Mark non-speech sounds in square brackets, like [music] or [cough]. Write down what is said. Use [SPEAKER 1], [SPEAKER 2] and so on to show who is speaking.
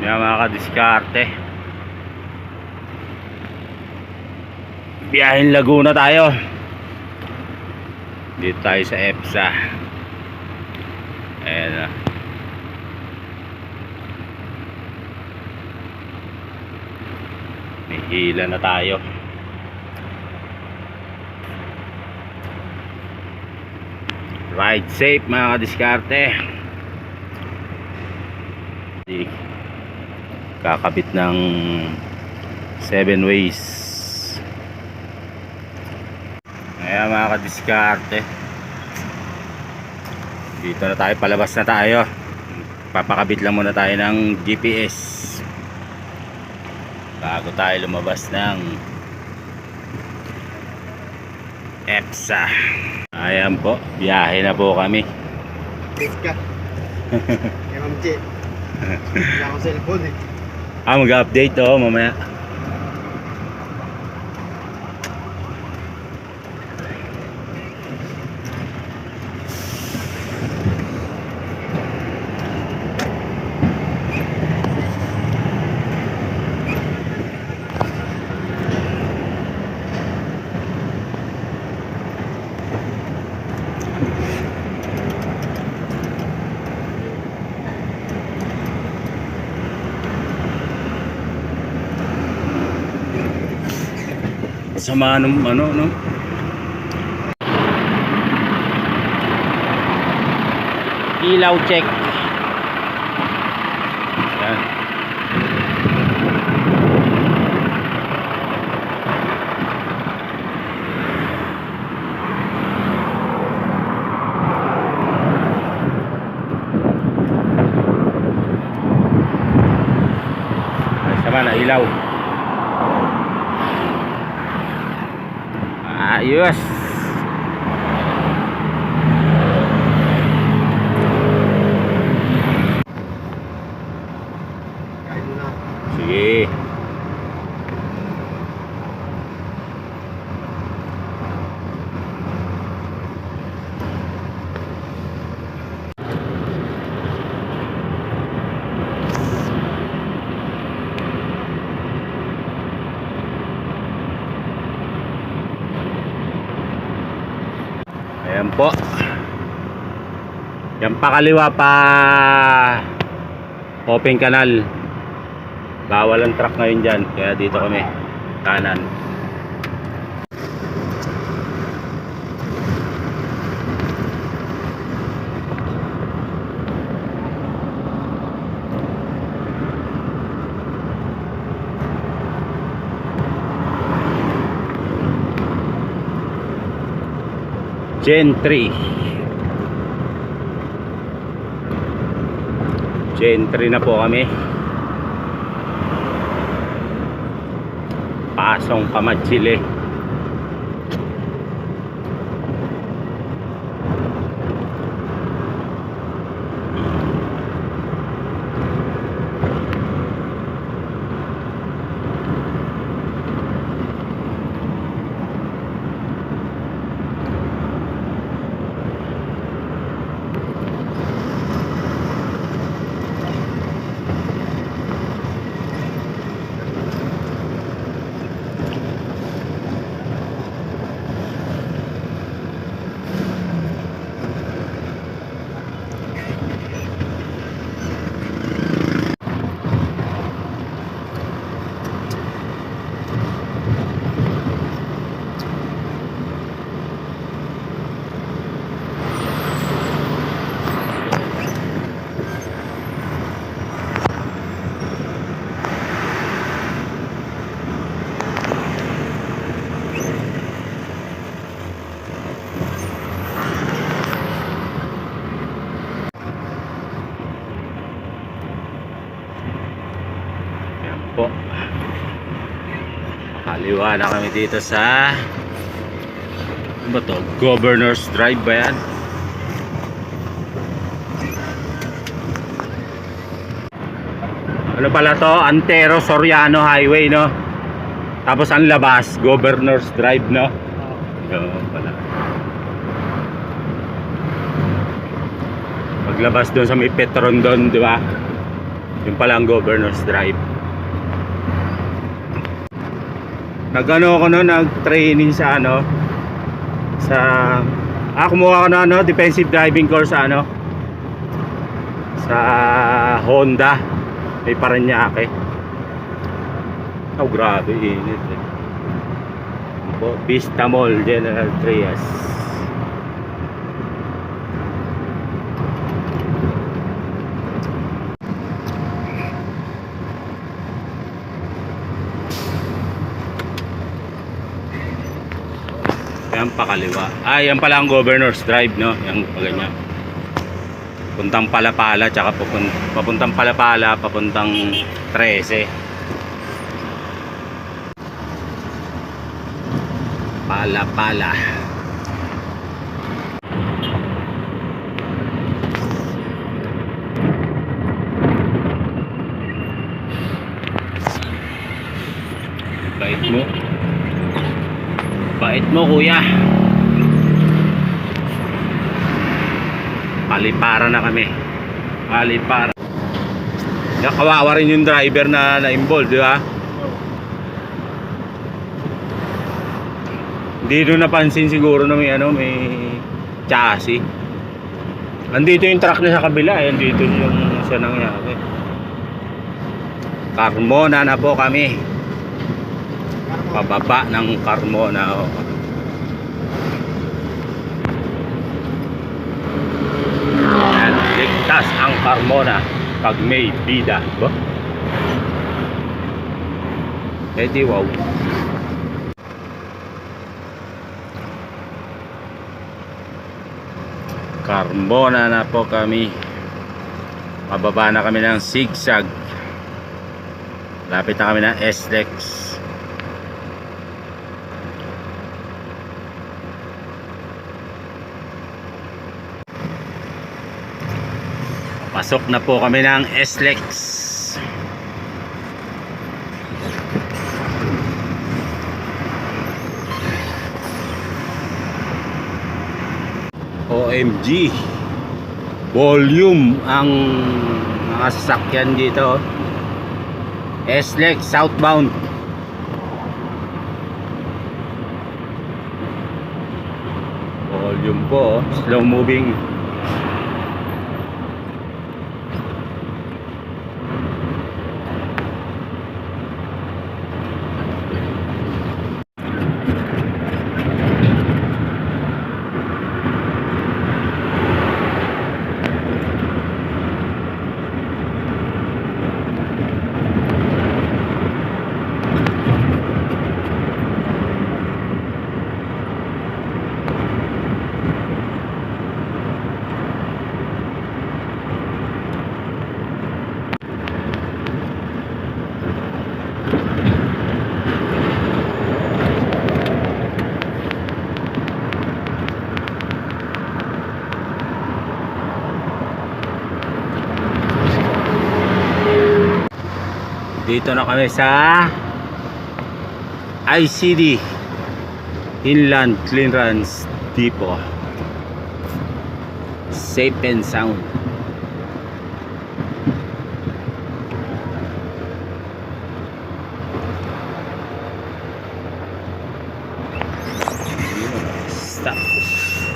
[SPEAKER 1] Yan mga kadiskarte. Biyahin Laguna tayo. Dito tayo sa EPSA. Ayan na. May hila na tayo. Ride safe mga kadiskarte. Di kakabit ng 7 ways. Ayan mga kadiskarte. Dito na tayo, palabas na tayo. Papakabit lang muna tayo ng GPS. Bago tayo lumabas ng EPSA. Ayan po, biyahe na po kami. [laughs]
[SPEAKER 2] Kaya Ma'am Che. Wala akong cellphone eh.
[SPEAKER 1] Ah, mag-update though, oh, mamaya. Sama nung ano, no? Ilaw check. Yan. Sama na ilaw. Ayos.
[SPEAKER 2] Kain mo na.
[SPEAKER 1] Sige. Ayan po. Yan pa kaliwa pa open canal. Bawal ang truck ngayon dyan. Kaya dito kami. Kanan. Gen 3 Gen 3 na po kami. Pasong Kamatsili Yan po. Kaliwa na kami dito sa ano ba to? Governor's Drive ba yan? Ano pala to? Antero Soriano Highway, no? Tapos ang labas, Governor's Drive, no? Yun pala. Paglabas doon sa may Petron doon, di ba? Yung pala ang Governor's Drive. Nagano ako no, nag-training sa ano sa ah, ako na ano, defensive driving course sa ano sa Honda may Paranaque. Oh, grabe init eh. Vista Mall, General Trias. Yan pakaliwa. Ah, yan pala ang Governor's Drive, no? Yung pa ganyan. Puntang Palapala, tsaka papun papuntang Palapala, papuntang 13. Palapala. Bait mo. Bait mo, kuya. Palipara na kami. Palipara. Nakawawa rin yung driver na na-involved, di ba? Nyo napansin siguro na may ano, may chassis. Andito yung truck niya sa kabila, eh. Andito yung siya nangyari. Carmona na po kami. Pababa ng Carmona. oh. Yan, ligtas ang Carmona pag may bida. Ba? Wow. Carmona na po kami. Pababa na kami ng zigzag. Lapit na kami ng S-Lex. Pasok na po kami ng S-Lex. OMG. Volume ang mga sasakyan dito. S-Lex southbound. Volume po, oh. slow moving. Dito na kami sa ICD Inland Clearance Depot. Safe and sound.